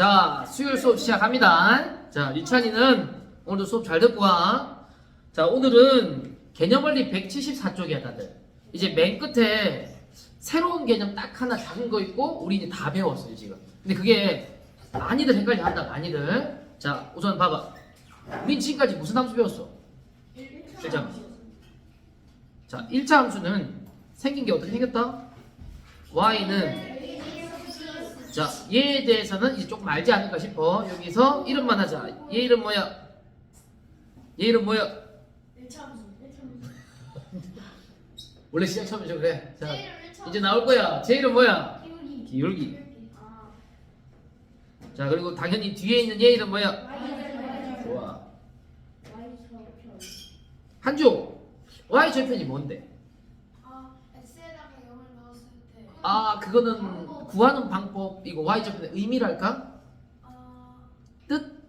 자, 수요일 수업 시작합니다. 자, 유찬이는 오늘도 수업 잘 듣고 와. 자, 오늘은 개념원리 174쪽이야, 다들. 이제 맨 끝에 새로운 개념 딱 하나 작은 거 있고, 우리 이제 다 배웠어요, 지금. 근데 그게 많이들 헷갈려 한다, 많이들. 자, 우선 봐봐. 우린 지금까지 무슨 함수 배웠어? 1차 함수. 자, 1차 함수는 생긴 게 어떻게 생겼다? y는 자, 얘에 대해서는 이제 조금 알지 않을까 싶어. 여기서 이름만 하자. 얘 이름 뭐야? 얘 이름 뭐야? 1차 함수 1차 함수 원래 시작 처음이죠, 그래. 자, 이제 나올 거야. 제 이름 뭐야? 기울기 기울기. 아 자, 그리고 당연히 뒤에 있는 얘 이름 뭐야? Y 좋아. 좌표 한주. y 절편이 뭔데? 아 X에다가 0을 넣었을 때 아, 그거는 구하는 방법이고 y 절편의 의미랄까? 아 뜻?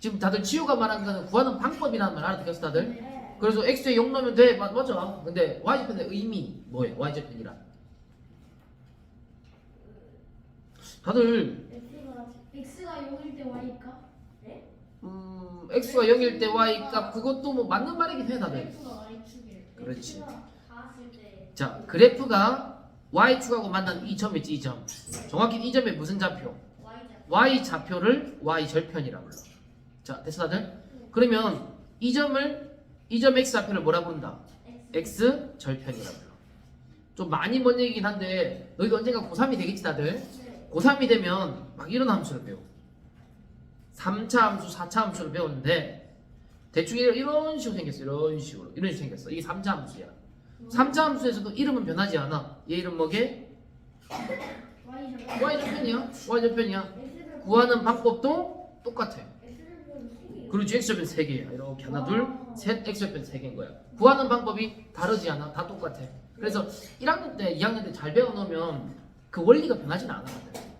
지금 다들 지우가 말한 거는 구하는 방법이라는 말 알아듣겠어, 다들? 네. 그래서 x에 0 넣으면 돼. 맞, 맞아. 근데 y절편의 의미 뭐예요? y절편이란. 다들 X가 X가 0일 때 Y일까? 네? 음, x가 0일 때 y 값 그것도 뭐 맞는 말이긴 해 다들. 그렇지. 자, 그래프가 y축하고 만난 이점 있지 이 점. 정확히 이 점에 무슨 좌표? Y 좌표를 y 절편이라 불러. 자, 됐어 다들? 그러면 이 점을 이 점 x 좌표를 뭐라 부른다? X x 절편이라 불러. 좀 많이 먼 얘기긴 한데 너희도 언젠가 고3이 되겠지 다들? 네. 고3이 되면 막 이런 함수를 배워. 3차 함수, 4차 함수를 배웠는데 대충 이런 식으로 생겼어. 이런 식으로. 이런 식으로 생겼어. 이게 3차 함수야. 3차 함수에서도 이름은 변하지 않아. 얘 이름 뭐게? Y자 y 절편이야. y 절편이야. X를 구하는 방법도 똑같아. 그렇지 x 절편 3개야. 이렇게 하나, 둘, 셋 x 절편 3개인 거야. 구하는 방법이 다르지 않아. 다 똑같아. 그래서 1학년 때, 2학년 때 잘 배워놓으면 그 원리가 변하진 않아.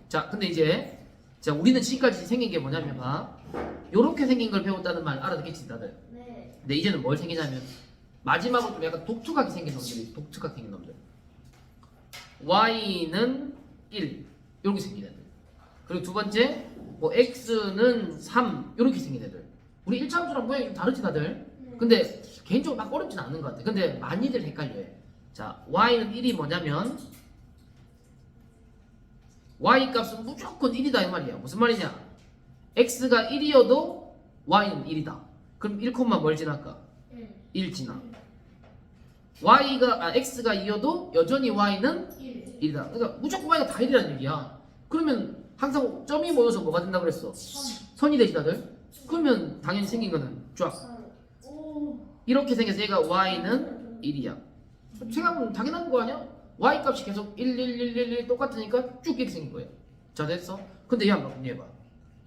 자, 근데 이제 자 우리는 지금까지 생긴 게 뭐냐면 봐. 요렇게 생긴 걸 배웠다는 말 알아듣겠지 다들. 네 근데 이제는 뭘 생기냐면 마지막으로 좀 약간 독특하게 생긴 놈들이 독특하게 생긴 놈들. y는 1 이렇게 생긴 애들. 그리고 두 번째 뭐 x는 3 이렇게 생긴 애들. 우리 1차 함수랑 모양이 좀 다르지 다들. 근데 개인적으로 막 어렵진 않은 것 같아. 근데 많이들 헷갈려해. 자, y는 1이 뭐냐면 y 값은 무조건 1이다 이 말이야. 무슨 말이냐? x가 1이어도 y는 1이다. 그럼 1, 뭘 지날까? 1 1 지나. y가 아, x가 2여도 여전히 y는 1 1이다. 그러니까 무조건 y가 다 1이라는 얘기야. 그러면 항상 점이 모여서 뭐가 된다 그랬어? 3 선이 되지 다들? 그러면 당연히 생긴 거는 쫙4오 이렇게 생겨서 얘가 y는 1이야. 생각하면 당연한 거 아니야? y 값이 계속 1, 1, 1, 1, 1 똑같으니까 쭉 이렇게 생긴 거예요. 자 됐어? 근데 얘 한번 정리해봐.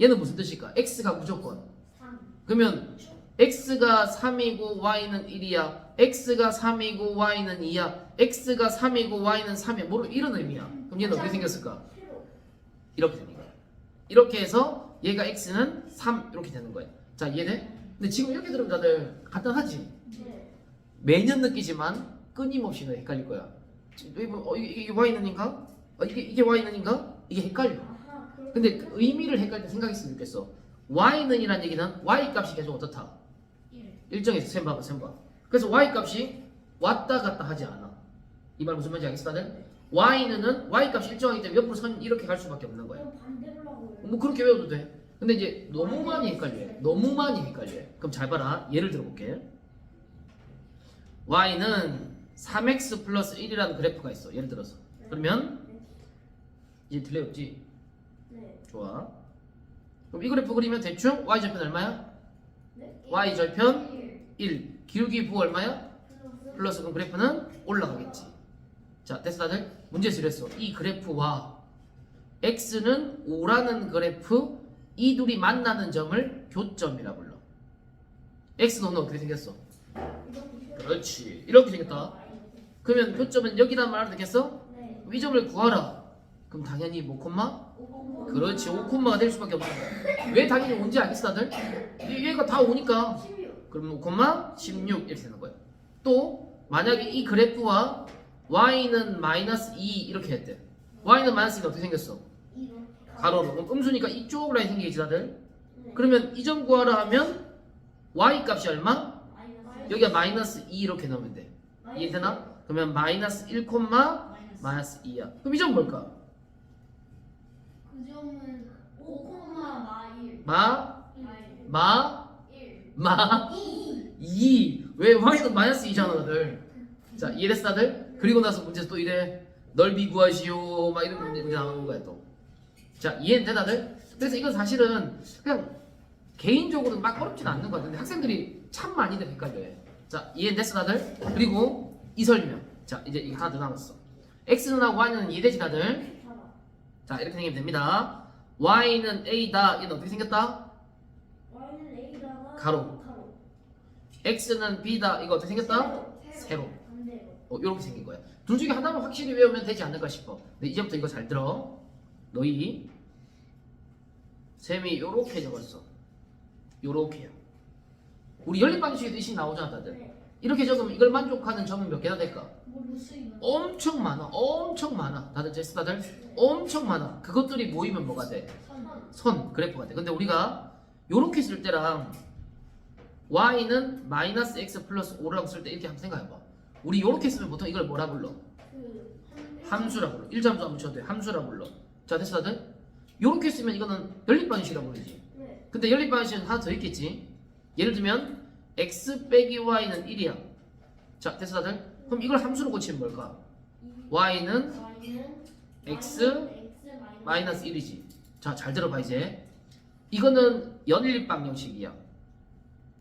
얘는 무슨 뜻일까? x가 무조건 3 그러면 x가 3이고 y는 1이야. x가 3이고 y는 2야. x가 3이고 y는 3이야. 뭐 이런 의미야. 그럼 얘는 어떻게 생겼을까? 이렇게 생긴 거야. 이렇게 해서 얘가 x는 3 이렇게 되는 거야. 자 이해돼? 근데 지금 이렇게 들으면 다들 간단하지? 네 매년 느끼지만 끊임없이 너 헷갈릴 거야. 뭐, 어, 이게, 이게 y는 인가? 어, 이게 이게 y는 인가? 이게 헷갈려. 근데 그 의미를 헷갈릴 때 생각했으면 좋겠어. y는 이란 얘기는 y 값이 계속 어떻다? 1 일정에서 셈 봐봐 셈 봐. 그래서 y 값이 왔다 갔다 하지 않아. 이 말 무슨 말인지 알겠어 다들? y는 y 값이 일정하기 때문에 옆으로 선 이렇게 갈 수밖에 없는 거야. 뭐 그렇게 외워도 돼. 근데 이제 너무 많이 헷갈려. 너무 많이 헷갈려. 그럼 잘 봐라. 예를 들어볼게. y는 3x 플러스 1이라는 그래프가 있어. 예를 들어서. 그러면 이제 들려없지? 네 좋아. 그럼 이 그래프 그리면 대충 y 절편 얼마야? 네 y 절편 1 1. 기울기 부 얼마야? 플러스 그럼 그래프는 올라가겠지. 자, 됐어 다들? 문제에서 이랬어. 이 그래프와 x는 5라는 그래프 이 둘이 만나는 점을 교점이라 불러. x 너는 어떻게 생겼어? 그렇지. 이렇게 생겼다. 그러면 교점은 여기란 말 알아듣겠어? 네 이 점을 구하라. 그럼 당연히 뭐 콤마? 5 그렇지. 5 콤마가 될 수밖에 거야. 왜 당연히 온지 알겠어 다들? 이- 얘가 다 오니까 16 그럼 5, 콤마 16 이렇게 되는 거예요. 또 만약에 이 그래프와 y는 마이너스 2 이렇게 했대. y는 마이너스 2는 어떻게 생겼어? 가로로. 그럼 음수니까 이쪽 라인 생기겠지 다들? 네. 그러면 이 점 구하라 하면 y 값이 얼마? 여기가 마이너스 2 이렇게 넣으면 돼. 이해되나? 그러면 마이너스 1 콤마 마이너스 마이너스 2야. 그럼 이 점 뭘까? 그 점은 5 마일 마, 마일 마, 1 마, 2 2. 왜 y는 마이너스 2잖아 다들. 자 이해됐어 다들? 그리고 나서 문제 또 이래 넓이 구하시오 막 이런 문제, 문제 나오는 거야 또. 자 이해돼 다들? 그래서 이건 사실은 그냥 개인적으로는 막 어렵진 않는 것 같은데 학생들이 참 많이들 헷갈려요. 자 이해됐어 다들? 그리고 이 설명. 자 이제 이거 하나 더 남았어. x는 하고 y는 이해되지 다들? 자 이렇게 생기면 됩니다. y는 a다. 얘는 어떻게 생겼다? 가로. x는 b다. 이거 어떻게 생겼다? 세로 어, 이렇게 생긴 거야. 둘 중에 하나만 확실히 외우면 되지 않을까 싶어. 근데 이제부터 이거 잘 들어. 너희 쌤이 요렇게 적었어. 요렇게요. 우리 연립 방식에도 이식 나오잖아, 다들. 네 이렇게 적으면 이걸 만족하는 점은 몇 개나 될까? 엄청 많아. 엄청 많아. 다들 제스 다들 엄청 많아. 그것들이 모이면 뭐가 돼? 선선 그래프가 돼. 근데 우리가 요렇게 쓸 때랑 y는 마이너스 x 플러스 5라고 쓸 때 이렇게 한번 생각해봐. 우리 요렇게 쓰면 보통 이걸 뭐라 불러? 그 함수라 불러. 1잠수 안 붙여도 돼. 함수라 불러. 자, 됐어 다들? 요렇게 쓰면 이거는 연립방식이라고 부르지. 네 근데 연립방식은 하나 더 있겠지. 예를 들면 x 빼기 y는 1이야. 자, 됐어 다들? 그럼 이걸 함수로 고치면 뭘까? y는 x 마이너스 1이지. 자, 잘 들어봐 이제. 이거는 연립방정식이야.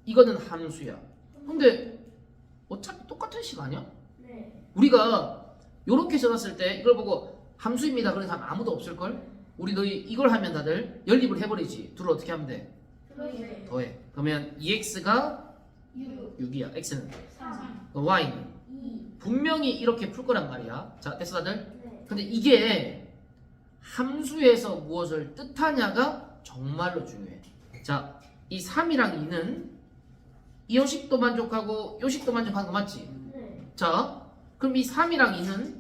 이거는 함수야. 근데 어차피 똑같은 식 아니야? 네 우리가 이렇게 써놨을 때 이걸 보고 함수입니다. 그런 사람 아무도 없을걸? 우리 너희 이걸 하면 다들 연립을 해버리지. 둘을 어떻게 하면 돼? 더해. 그러면 2x가 6 6이야. x는. 3 그럼 y는. 2 분명히 이렇게 풀 거란 말이야. 자, 됐어 다들? 네 근데 이게 함수에서 무엇을 뜻하냐가 정말로 중요해. 자, 이 3이랑 2는 이 요식도 만족하고 요식도 만족하는 거 맞지? 네 자, 그럼 이 3이랑 2는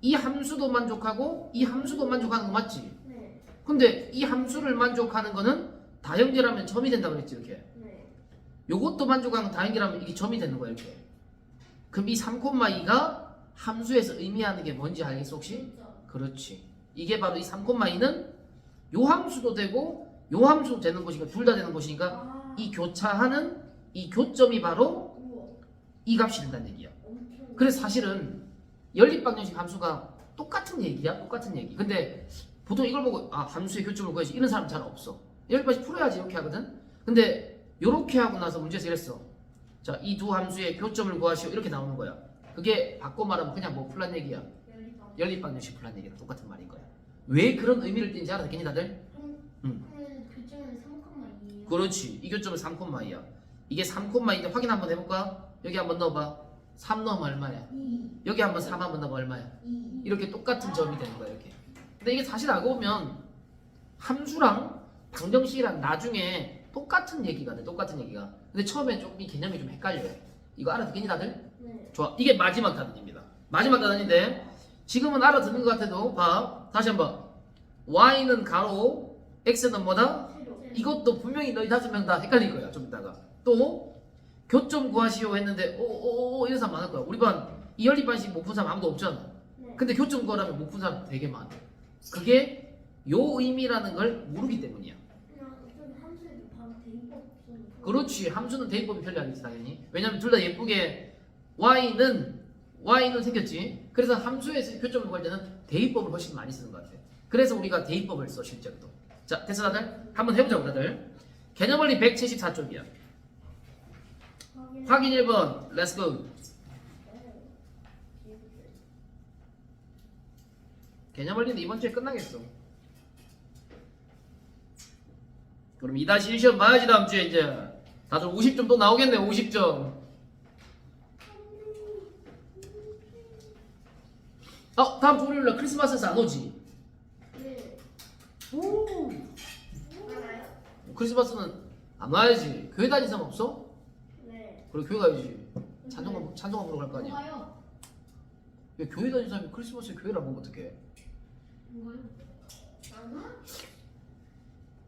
이 함수도 만족하고 이 함수도 만족하는 거 맞지? 네 근데 이 함수를 만족하는 거는 다 연결하면 점이 된다고 그랬지 이렇게. 네 요것도 만족하면 다 연결하면 이게 점이 되는 거야 이렇게. 그럼 이 3,2가 함수에서 의미하는 게 뭔지 알겠어 혹시? 진짜 그렇지. 이게 바로 이 3,2는 요 함수도 되고 요 함수도 되는 것이니까 둘 다 되는 것이니까 아 이 교차하는 이 교점이 바로 이 값이 된다는 얘기야. 그래서 사실은 연립방정식 함수가 똑같은 얘기야, 똑같은 얘기. 근데 보통 이걸 보고 아 함수의 교점을 구해야지 이런 사람 잘 없어. 연립방식 풀어야지 이렇게 하거든. 근데 이렇게 하고 나서 문제에서 이랬어. 자, 이 두 함수의 교점을 구하시오 이렇게 나오는 거야. 그게 바꿔 말하면 그냥 뭐 풀란 얘기야. 연립방정식 풀란 얘기랑 똑같은 말인 거야. 왜 그런 의미를 띠는지 알아듣겠니 다들? 그럼 응. 그러면 교점은 3,2 그렇지. 이 교점은 3콤마이야. 이게 3콤마인데 확인 한번 해볼까? 여기 한번 넣어봐. 3 넣으면 얼마야? 2 여기 한번 3 한번 넣으면 얼마야? 2 이렇게 똑같은 점이 되는 거야 이렇게. 근데 이게 사실 알고 보면 함수랑 방정식이랑 나중에 똑같은 얘기가 돼. 똑같은 얘기가. 근데 처음에 조금 이 개념이 좀 헷갈려요. 이거 알아듣겠니 다들? 네 좋아. 이게 마지막 단원입니다. 마지막 단원인데 지금은 알아듣는 것 같아도 봐. 다시 한번. y는 가로, x는 뭐다? 세로 이것도 분명히 너희 다섯 명 다 헷갈릴 거야 좀 이따가 또 교점 구하시오 했는데 오오오 이런 사람 많을 거야. 우리 반 이연립 반식 못푼 사람 아무도 없잖아. 네. 근데 교점 구하라면 못 푼 사람 되게 많아. 그게 요 의미라는 걸 모르기 때문이야. 그렇지. 함수는 대입법이 편리하겠지 당연히. 왜냐면 둘 다 예쁘게 y는 y는 생겼지. 그래서 함수에서 교점을 구할 때는 대입법을 훨씬 많이 쓰는 것 같아. 그래서 우리가 대입법을 써 실제로 자 됐어 다들? 한번 해보자고 다들. 개념원리 174쪽이야 확인 확인 1번. 렛츠 고 개념 원리는 이번 주에 끝나겠어. 그럼 2-1 시험 봐야지 다음 주에 이제. 다들 50점 또 나오겠네 50점. 어 다음 주 월요일날 크리스마스에서 안 오지? 네. 오? 크리스마스는 안 와야지. 교회 다니는 사람 없어? 네 그래 교회 가야지 찬송가 찬송가 보러 갈 거 아니야? 야, 교회 다니는 사람이 크리스마스에 교회를 안 가면 어떡해?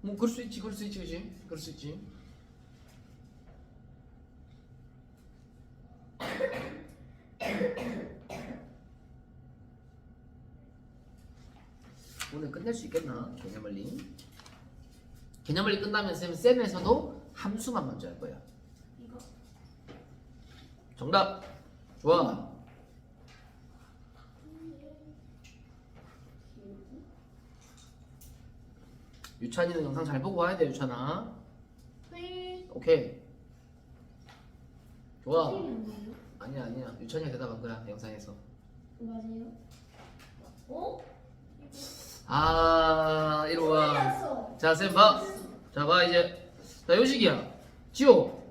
뭐 그럴 수 있지 그럴 수 있지 그지 그럴 수 있지. 오늘 끝낼 수 있겠나? 개념원리 개념원리 끝나면 쌤 쌤에서도 함수만 먼저 할 거야 정답 좋아 유찬이는 영상 잘 보고 와야 돼 유찬아 네. 오케이 좋아? 아니야 아니야 유찬이가 대답한 거야 영상에서 맞아요? 어? 아 이리 와 틀렸어. 자쌤 봐. 자 봐 이제 자 요식이야 지호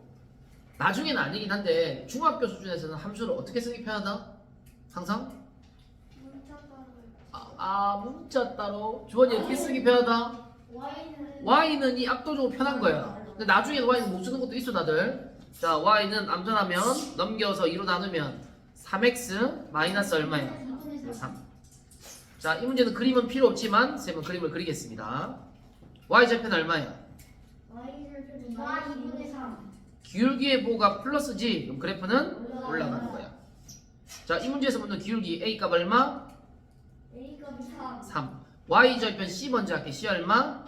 나중에는 아니긴 한데 중학교 수준에서는 함수를 어떻게 쓰기 편하다? 항상? 문자 따로 아, 아 문자 따로 주원이 어떻게 쓰기 편하다? Y는 y는 이 압도적으로 편한 거야 근데 나중에는 y는 못 쓰는 것도 있어 다들 자 y는 암산하면 넘겨서 2로 나누면 3x 마이너스 얼마야? 4분의 3. 3. 자, 이 문제는 그림은 필요 없지만 쌤은 그림을 그리겠습니다. y좌표는 얼마야? Y를 4 2분의 3. 기울기의 보가 플러스지. 그럼 그래프는 올라가는 거야. 자, 이 문제에서 묻는 기울기 a 값 얼마? A 값이 3. 3. y좌표 c 먼저 할게. c 얼마?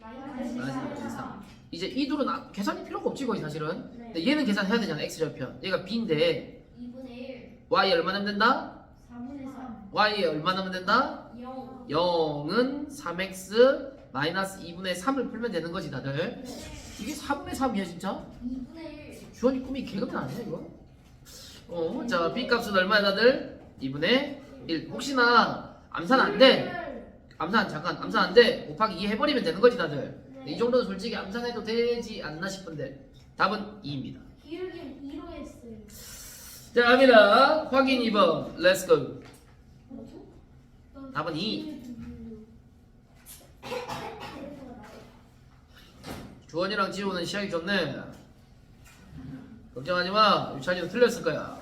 마이너스 마이너스 3. 3. 이제 이 둘은 아- 계산이 필요가 없지 거의 사실은. 네. 근데 얘는 계산해야 되잖아. x좌표. 얘가 b인데 2분의 1. y 얼마 넣으면 된다? 4분의 3. y에 얼마 넣으면 된다? 0. 0은 3x 마이너스 2분의 3을 풀면 되는 거지 다들. 네. 이게 3분의 3이야 진짜? 2분의 1. 주원이 꿈이 개그맨 아니야 이거? 어, 자 b 값은 얼마야 다들? 2분의 1. 혹시나 암산 안 돼? 암산 잠깐 암산 안 돼? 곱하기 2 해버리면 되는 거지 다들. 이 정도는 솔직히 암산해도 되지 않나 싶은데 답은 2입니다. 기울기는 2로 했어요. 자 갑니다. 확인 2번. Let's go. 뭐죠? 답은 2. 주원이랑 지호는 시작이 좋네. 걱정하지 마. 유찬이도 틀렸을 거야.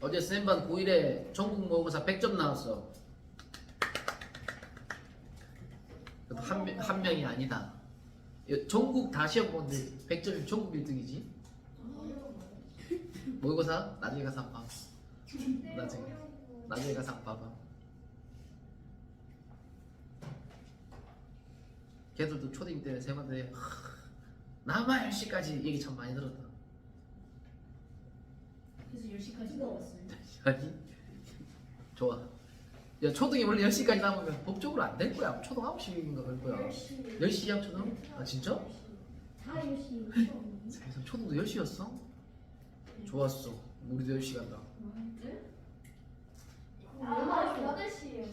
어제 쌤반 9일에 전국 모의고사 100점 나왔어. 그래도 한, 명- 한 명이 아니다. 여- 전국 다 시험 보는데 100점이 전국 1등이지. 모의고사 나중에 가서 한번 봐. 나중에 나중에 가서 한번 봐봐. 걔들도 초딩 때 세봤는데 남아 10시까지 얘기 참 많이 들었다. 그래서 10시까지 나왔어요. 아니 좋아 야 초등이 원래 10시까지 남으면 법적으로 안 될 거야 초등 9시인가 그럴 거야 10시. 10시야 초등? 아 진짜? 다 10시. 세상 초등도 10시였어? 좋았어 우리도 10시 간다 아, 8시에요.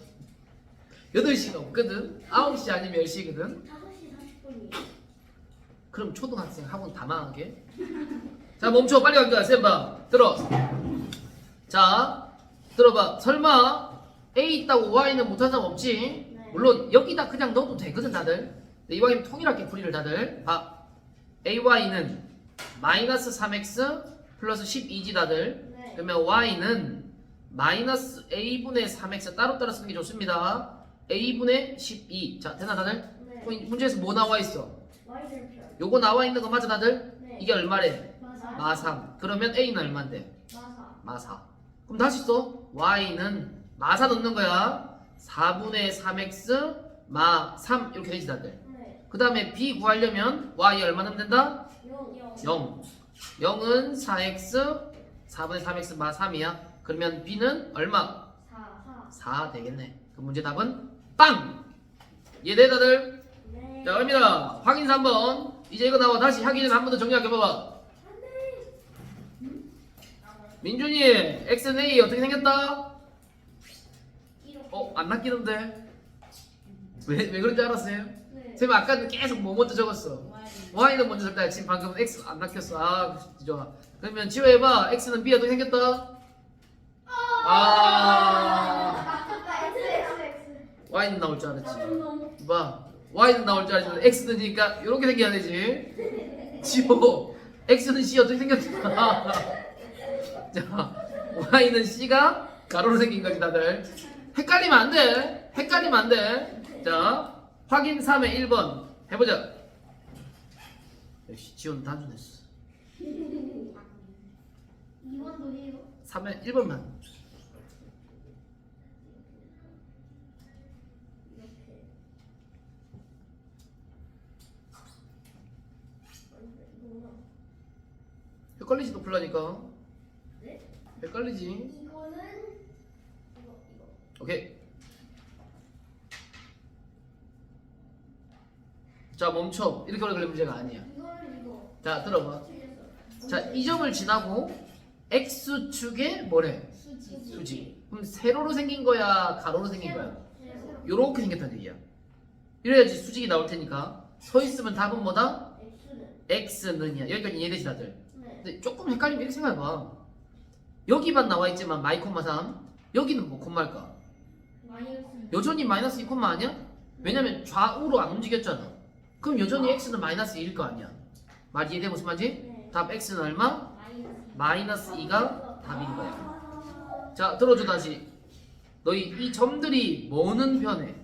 8시가 없거든 9시 아니면 10시거든 5시 40분이에요. 그럼 초등학생 학원 다 망하게 자 멈춰 빨리 갈게요 쌤봐 들어 자 들어봐 설마 A 있다고 Y는 못한 사람 없지? 네. 물론 여기다 그냥 넣어도 되거든 다들 근데 이왕이면 통일할게 풀이를 다들 봐 AY는 마이너스 3X 플러스 12지 다들 네. 그러면 Y는 마이너스 A분의 3X 따로따로 쓰는 게 좋습니다 A분의 12 자 되나 다들? 네. 문제에서 뭐 나와 있어? 요거 나와 있는 거 맞아 다들? 네. 이게 얼마래? 마사. 마3 그러면 A는 얼만데? 마사. 마4 그럼 다시 써 Y는 마4 넣는 거야 4분의 3X 마 3 이렇게 되지 다들 네. 그 다음에 B 구하려면 Y 얼마 넣으면 된다? 0. 0 0 은 4X 4분의 3X 마 3이야 그러면 B는 얼마? 4. 4 되겠네 그 문제 답은 빵! 이해돼 다들? 네. 자 갑니다 확인 3번 이제 이거 나와 다시 하기 전에 한 번 더 정리할게 봐봐 민준이 X는 A 어떻게 생겼다? 어? 안 낚이는데? 왜, 왜 그런지 알았어요? 네. 쌤 아까 계속 뭐 먼저 적었어? Y는 먼저 적다 지금 방금 X 안 낚였어 아 좋아 그러면 지호해봐 X는 B 어떻게 생겼다? 아 X X X. Y는 나올 줄 알았지 봐 Y는 나올 줄 알았지 X는 니까 이렇게 생겨야 되지 지호 X는 C 어떻게 생겼잖아 자 Y는 C가 가로로 생긴 거지 다들 헷갈리면 안 돼 헷갈리면 안 돼 자 확인 3의 1번 해보자 역시 지호는 단순했어 2번도 해요. 3의 1번만 이렇게. 이거구나. 헷갈리지도 풀라니까 네? 헷갈리지 이거는 이거 이거. 오케이 자 멈춰 이렇게 오래 걸릴 문제가 아니야. 자 들어봐. 자 이 점을 지나고 x축에 뭐래 수지. 수지 그럼 세로로 생긴 거야 가로로 생긴 거야. 요렇게 생겼다는 얘기야 이래야지 수직이 나올 테니까 서 있으면 답은 뭐다? X는. x는이야 여기까지 이해되지 다들 네. 근데 조금 헷갈리면 이렇게 생각해봐 여기만 나와 있지만 마이 콤마 3 여기는 뭐 콤마일까? 마이너스. 여전히 마이너스 2 콤마 아니야? 왜냐면 좌우로 안 움직였잖아 그럼 여전히 x는 마이너스 2일 거 아니야 말 이해돼 무슨 말인지? 네. 답 x는 얼마? 마이너스. 마이너스 2가 답인 거야 자 들어줘 다시 너희 이 점들이 뭐는 변해?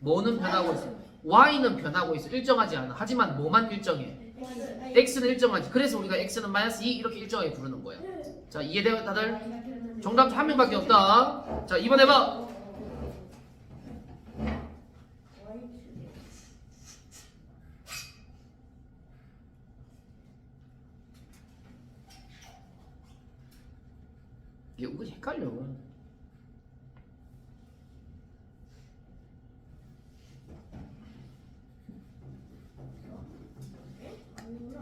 뭐는 변하고 있어? y는 변하고 있어 일정하지 않아 하지만 뭐만 일정해? x는 일정하지 그래서 우리가 x는 마이너스 2 이렇게 일정하게 부르는 거야 자 이해돼요 다들? 정답 한 명밖에 없다. 자 2번 해봐. 이게 헷갈려.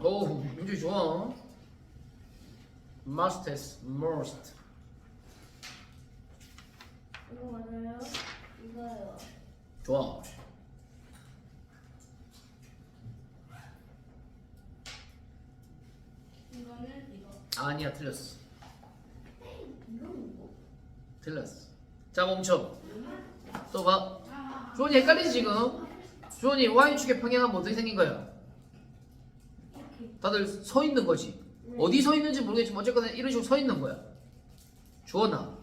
오 문제 좋아. Must most 이거 맞아요? 이거요. 좋아 이거는 이거. 아니야 틀렸어. 뭐? 틀렸어. 자 멈춰. 또 봐. 주원이 헷갈리지 지금? 주원이 y축의 평행하면 어떻게 생긴 거야. 다들 서 있는 거지. 어디 서 있는지 모르겠지만 어쨌거나 이런 식으로 서 있는 거야. 주원아.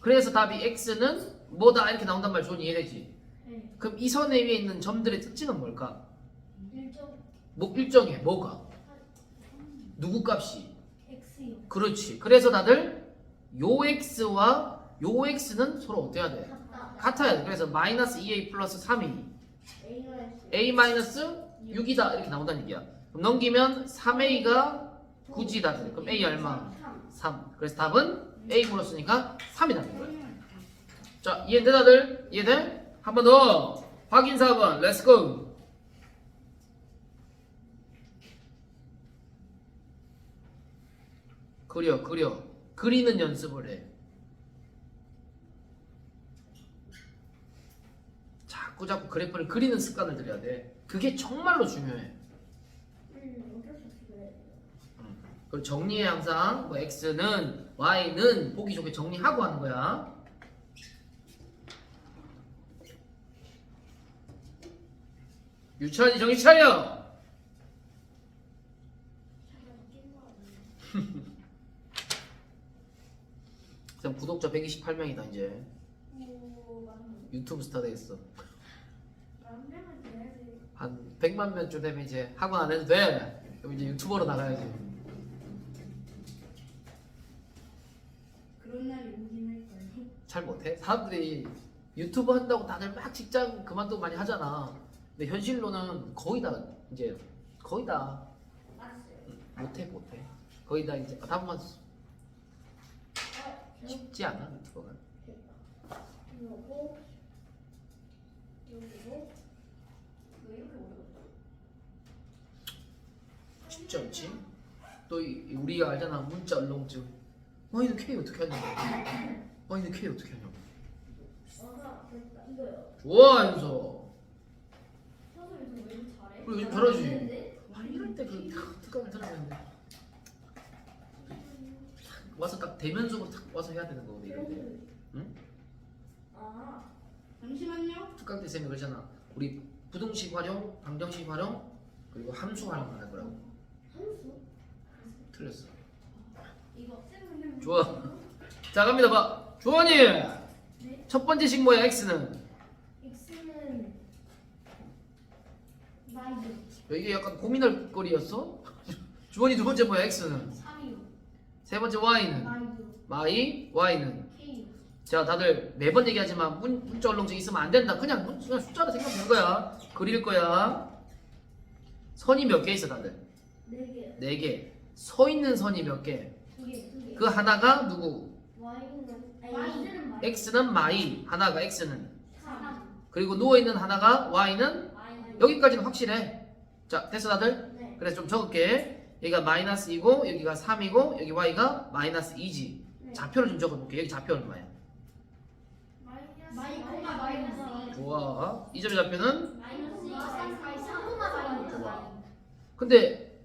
그래서 답이 x는 뭐다 이렇게 나온단 말 주원이 이해되지? 네. 그럼 이 선에 위에 있는 점들의 특징은 뭘까? 일정. 뭐 일정해 뭐가? 누구 값이. 그렇지 그래서 다들 요 x와 요 x는 서로 어때야 돼. 같아야 돼 그래서 마이너스 2a 플러스 3a A 마이너스. a 마이너스 6이다 이렇게 나온다는 얘기야 그럼 넘기면 3a가 9지 다들 그럼 a 얼마? 3. 3 그래서 답은 a 물었으니까 3이 답인 거야 자 이해돼 다들? 이해돼? 한 번 더 확인 4번 렛츠고 그려 그려 그리는 연습을 해 자꾸 자꾸 그래프를 그리는 습관을 들여야 돼 그게 정말로 중요해. 그리고 정리해 항상 뭐 x는 y는 보기 좋게 정리하고 하는 거야. 유치원이 정신 차려. 그럼 구독자 128명이다 이제 오, 만, 유튜브 스타 되겠어. 만 명은 돼야지. 한 100만 명쯤 되면 이제 학원 안 해도 돼. 그럼 이제 유튜버로 나가야지. 그런 날이 오긴 할 거예요. 잘 못해? 사람들이 유튜브 한다고 다들 막 직장 그만두고 많이 하잖아. 근데 현실로는 거의 다 이제 거의 다 알았어요. 못해 못해. 거의 다 이제 다만 어, 쉽지 않아 유튜버가. 이거고, 여기고, 왜 이렇게 어려웠어? 쉽지 않지? 또 이- 우리가 알잖아 문자 얼렁증. 너희는 K 어떻게 하냐? 너희는 K 어떻게 하냐? 아하, 됐다. 이거요. 좋아 잘해? 그래, 요즘 잘하지. 아 이럴 때 그 특강을 들어야 되는데. 와서 딱 대면적으로 탁 와서 해야 되는 거거든 때. 응? 아 잠시만요. 특강때 쌤이 그러잖아. 우리 부등식 활용, 방정식 활용, 그리고 함수 활용만 할 거라고. 함수? 틀렸어. 이거 쌤 선생님 좋아. 자 갑니다 봐. 주원이. 첫 번째 식 뭐야 x는? x는 마이너스 이게 약간 고민할 거리였어? 주원이 두 번째 뭐야 x는? 3이요 세 번째 y는? 마이 y는? 자 다들 매번 얘기하지만 문, 문자 얼렁증 있으면 안 된다. 그냥, 문- 그냥 숫자로 생각하는 거야. 그릴 거야. 선이 몇 개 있어 다들? 4개 네 개. 서 있는 선이 몇 개? 2개 2개 그 하나가 누구? y는 아니 Y. x는 마이, 하나가 x는. 3 그리고 누워 있는 하나가 y는 여기까지는 확실해. 자 됐어 다들? 네 그래서 좀 적을게. 여기가 마이너스이고 여기가 3이고 여기 y가 마이너스 2지. 네. 좌표를 좀 적어볼게. 여기 좌표 얼마야? 마이너스 마이너스 좋아. 이 점의 좌표는? 마이너스 2 3 콤마 마이너스 좋아. 근데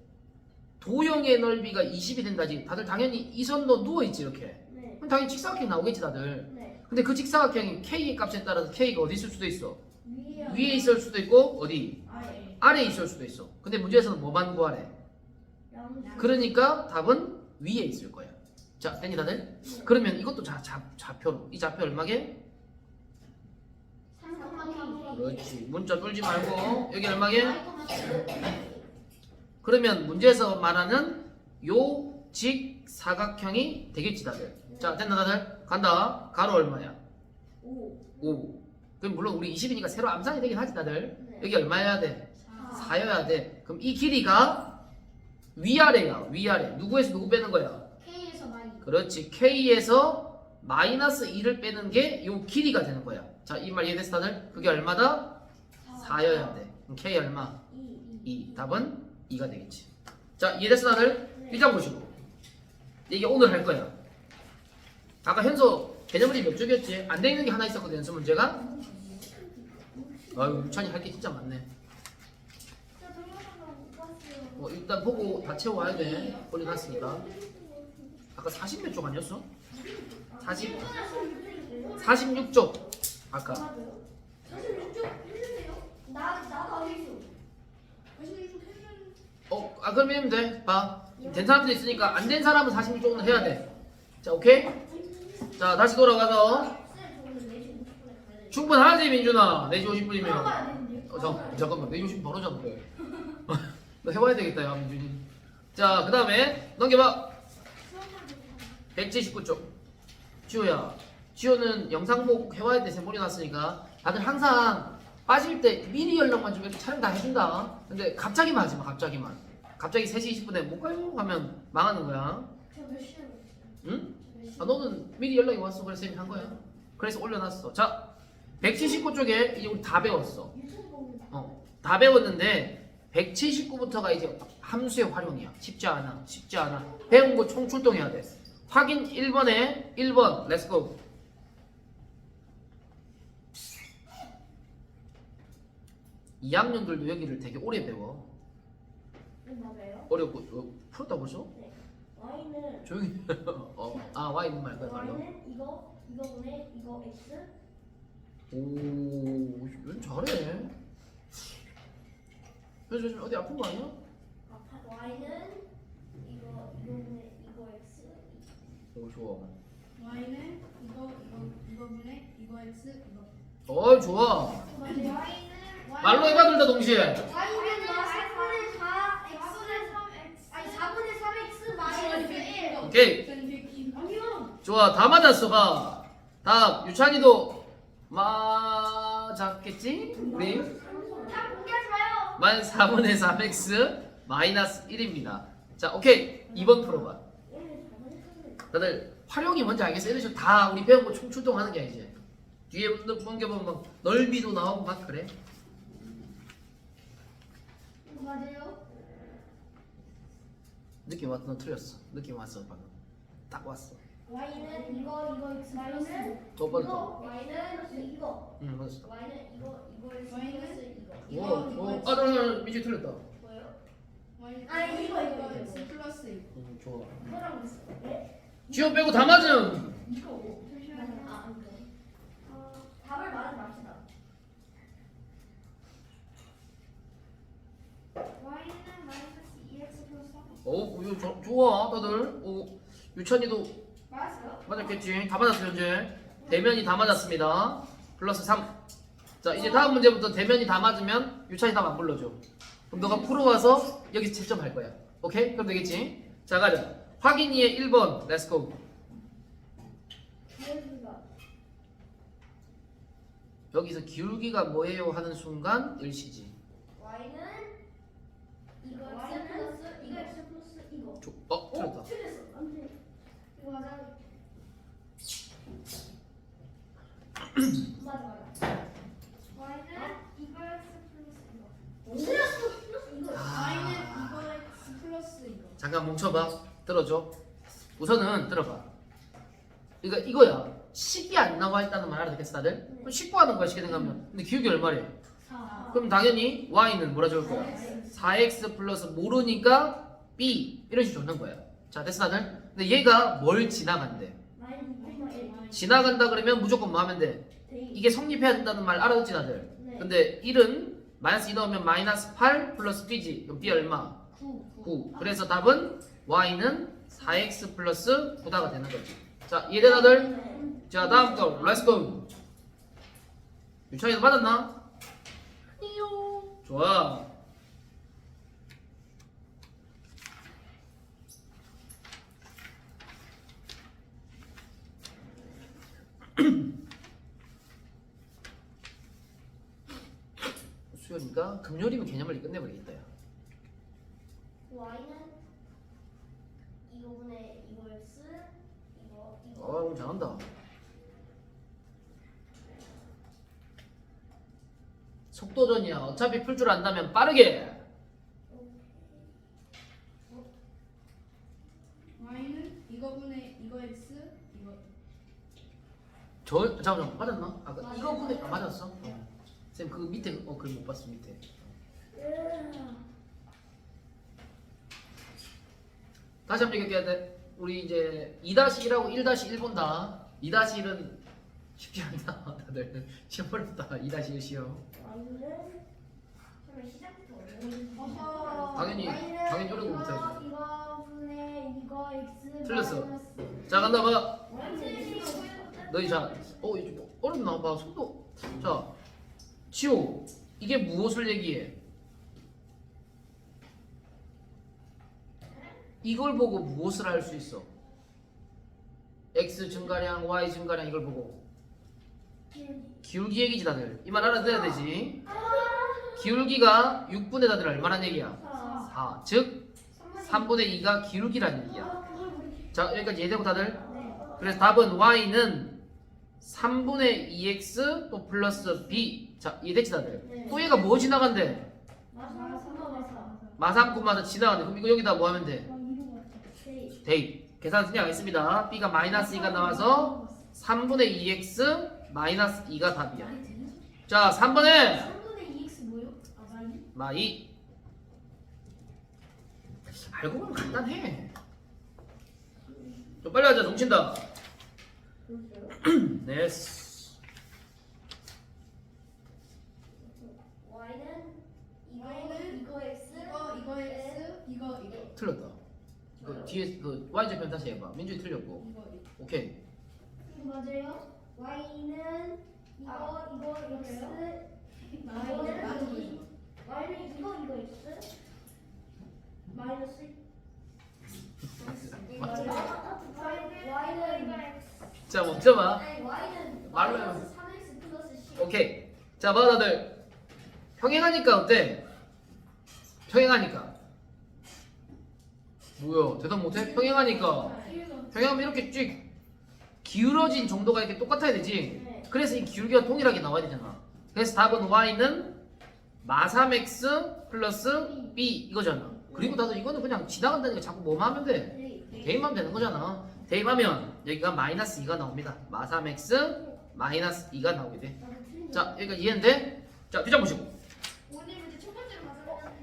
도형의 넓이가 20이 된다지. 다들 당연히 이 선도 누워 있지 이렇게. 네 그럼 당연히 직사각형 나오겠지 다들. 네. 근데 그 직사각형이 k의 값에 따라서 k가 어디 있을 수도 있어. 위에 위에 있을 수도 있고 어디? 아래 아래에 있을 수도 있어. 근데 문제에서는 뭐만 구하래? 그러니까 답은 위에 있을 거야. 자, 됐니 다들? 그러면 이것도 자, 자, 좌표로. 이 좌표 얼마게? 3 콤마 K 그렇지. 문자 뚫지 말고 여기 얼마게? 그러면 문제에서 말하는 요 직 사각형이 되겠지 다들. 자, 됐나 다들? 간다. 가로 얼마야? 5 5. 그럼 물론 우리 20이니까 세로 암산이 되긴 하지 다들. 네. 여기 얼마여야 돼? 4 4여야 돼. 그럼 이 길이가 위아래야. 위아래. 누구에서 누구 빼는 거야? K에서 마이. 그렇지. K에서 마이너스 2를 빼는 게 요 길이가 되는 거야. 자, 이 말 이해됐어 다들? 그게 얼마다? 4여야 돼. 그럼 K 얼마? 2 2. 답은 2가 되겠지. 자, 이해됐어 다들? 1장 보시고. 이게 오늘 할 거야. 아까 현소 개념물이 몇 쪽이었지? 안 돼 있는 게 하나 있었거든, 연습 문제가? 아유, 유찬이 할 게 진짜 많네. 어, 일단 보고 다 채워와야 돼. 올려놨으니까. 아까 40 몇 쪽 아니었어? 40, 46쪽. 아까. 맞아요 46쪽 했는데요? 나 나도 안 했어 어, 아, 그럼 이러면 돼. 봐. 된 사람도 있으니까 안 된 사람은 46쪽은 해야 돼. 자, 오케이? 자, 다시 돌아가서. 쌤 저는 4시 50분에 가야 돼요 충분하지, 민준아. 4시 50분이면. 가야 되는데요? 어, 잠, 잠깐만. 4시 50분 바로 잡을 래. 너 해봐야 되겠다, 야, 민준이. 자, 그 다음에 넘겨봐. 179쪽. 지호야. 지호는 영상 보고 해와야 돼. 쌤 올려놨으니까. 다들 항상 빠질 때 미리 연락만 좀 이렇게 촬영 다 해준다. 근데 갑자기만 하지 마, 갑자기만. 갑자기 3시 20분에 못 가요? 하면 망하는 거야. 저몇 시에 응? 아, 너는 미리 연락이 왔어. 그래서 쌤이 한 거야. 그래서 올려놨어. 자, 179쪽에 이제 우리 다 배웠어. 보면 어, 다 배웠는데 179부터가 이제 함수의 활용이야. 쉽지 않아. 쉽지 않아. 배운 거 총 출동해야 돼. 확인 1번에 1번. 렛츠고. 이학년들도 여기를 되게 오래 배워. 네, 맞아요 어렵고 어, 풀었다 벌써? y는 조용히. 어, 아 Y는 말고요 말로. y는 이거 이거 분의 이거 x 오, 연 잘해. 그래서 요즘 어디 아픈 거 아니야? 아파 y는 이거 이거분의 이거 x 오, 좋아. Y는 이거 이거 이거분의 이거 X 이거. 어, 좋아. y는 말로 해봐 둘다 동시에. y는 4분의 4 x는 3 x 아니 4분의 3 x 마이너스 1 오케이. 아니요 좋아. 다 맞았어. 봐. 다음 유찬이도 맞았겠지? 우리 다 공개하지 마요 마이너스 4분의 3x 마이너스 1입니다. 자, 오케이. 2번 풀어봐. 다들 활용이 뭔지 알겠어? 이런 식으로 다 우리 배운 거 총 출동하는 게 이제 뒤에 넘겨보면 막 넓이도 나오고 막 그래. 맞아요 느낌 왔어? 너 틀렸어. 느낌 왔어 방금. 딱 왔어. Y는 이거 이거 x y는 또 빨리 이거 y는 이거 응, 맞았어. y는 이거 이거 x Y는 플러스 이거 오, 이거, 오, 이거 아, 나, 나, 미치 틀렸다. 뭐예요? Y 아니, 이거, 이거, 이거. X 플러스 이거. 응, 좋아. 이거랑 있어 네? 지호 빼고 다 맞음. 이거 잠시만요. 아, 안 돼. 어, 답을 말하지 맙시다. y는 마이너스 2x 플러스 3 오, 이거 조- 좋아, 다들. 오, 유찬이도 맞았어요? 맞았겠지. 다 맞았어, 현재. 대면이 다 맞았습니다. 플러스 3. 자, 이제 다음 문제부터 대면이 다 맞으면 유찬이 답안 불러줘. 그럼 너가 풀어와서 여기서 채점할 거야. 오케이? 그럼 되겠지? 자, 가자. 확인이의 1번. 렛츠고. 기울기가 여기서 기울기가 뭐예요? 하는 순간 일시지. y는 이거 x 플러스 이거 x 플러스 이거. 조, 어, 틀렸다. 틀렸어. 안 돼. 이거 맞아. 맞아 맞아. y는 이거 x 플러스 이거 틀렸어. 틀렸어. 이거. 아. y는 이거 x 플러스 이거 잠깐 뭉쳐봐. 들어줘. 우선은 들어봐. 그러니까 이거야. 식이 안 나와 있다는 말 알아듣겠어 다들? 그럼 식 구 하는 거야 식이 생각하면. 근데 기울기 얼마래? 4 그럼 당연히 y는 뭐라 적을 거야? 4x 플러스 모르니까 b 이런 식으로 적는 거야. 자 됐어 다들? 근데 얘가 뭘 지나간대? 지나간다 그러면 무조건 뭐 하면 돼? 이게 성립해야 된다는 말 알아듣지 다들? 네. 근데 1은 마이너스 2 넣으면 마이너스 8 플러스 b지. 그럼 b 얼마? 9. 9. 그래서 답은 y는 4x 플러스 9다가 되는 거지. 자, 이해돼 다들? 네. 자, 다음 거. 렛츠 고. 유찬이도 받았나? 좋아. 수요일이니까 금요일이면 개념을 끝내버리겠다. 야. y는 이거분의 이거 x 이거 이거. 어, 오늘 잘한다. 속도전이야. 어차피 풀 줄 안다면 빠르게. y는 이거분의 이거 x 이거 저 잠깐만 맞았나? 아까. 이거 보내 아, 맞았어? 어. 쌤그 밑에 어글못 봤어 밑에. 다시 한번 얘기해야 돼. 우리 이제 2-1하고 1-1 본다. 2-1은 쉽지 않다. 다들 시험 어렵다. 2-1 시험. y는 처음에 시작부터 어허. 당연히- 당연히 어려운 거 이거- 못하지. 이거 분의 이거 x 틀렸어. 자 간다 봐. 너희 자, 어 이거 좀 어렵나 봐. 속도. 자, 지호. 이게 무엇을 얘기해? 이걸 보고 무엇을 할 수 있어? x 증가량, y 증가량 이걸 보고 기울기 얘기지 다들. 이 말 알아들어야 되지. 기울기가 6분의 다들 얼마란 얘기야? 4. 즉 3분의 2가 기울기란 얘기야. 자 여기까지 이해되고 다들? 네. 그래서 답은 y는 3분의 2x 또 플러스 b 자 이해됐지 다들? 네. 또 얘가 뭐 지나간대? 마삼코마서 지나간대 그럼 이거 여기다 뭐 하면 돼? 대입 계산 진행하겠습니다 b가 마이너스 2가 나와서 3분의 2x 마이너스 2가 답이야 자 3번에 3분의 2x 뭐요? 아 말이? 마2 알고 보면 간단해 좀 빨리 하자 정신다 네 y는 이거 y는 이거 x 이거 이거 x 이거 이거 틀렸다. 그 뒤에 그 y좌편 다시 해봐. 민준이 틀렸고. 이거 오케이. 맞아요. y는 이거 아, 이거 x 이- y는 이거 이거 x 마이너스 맞아. y는 자 아니, y는 말로 마이너스 3x 플러스 10 오케이 자 봐 다들 평행하니까 어때? 평행하니까 뭐야 대답 못해? 평행하니까 평행하면 이렇게 쭉 기울어진 정도가 이렇게 똑같아야 되지 네. 그래서 이 기울기가 동일하게 나와야 되잖아 그래서 답은 y는 마3x 플러스 b 이거잖아 그리고 나도 이거는 그냥 지나간다니까 자꾸 뭐만 하면 돼 네. 대입하면 되는 거잖아. 대입하면 여기가 마이너스 2가 나옵니다. 마3x 마이너스 2가 나오게 돼. 자, 여기가 이해인데? 자, 뒤잡 보시고.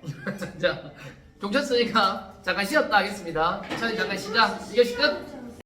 자, 종쳤으니까 잠깐 쉬었다 하겠습니다. 천이 잠깐 쉬자. 이게 끝.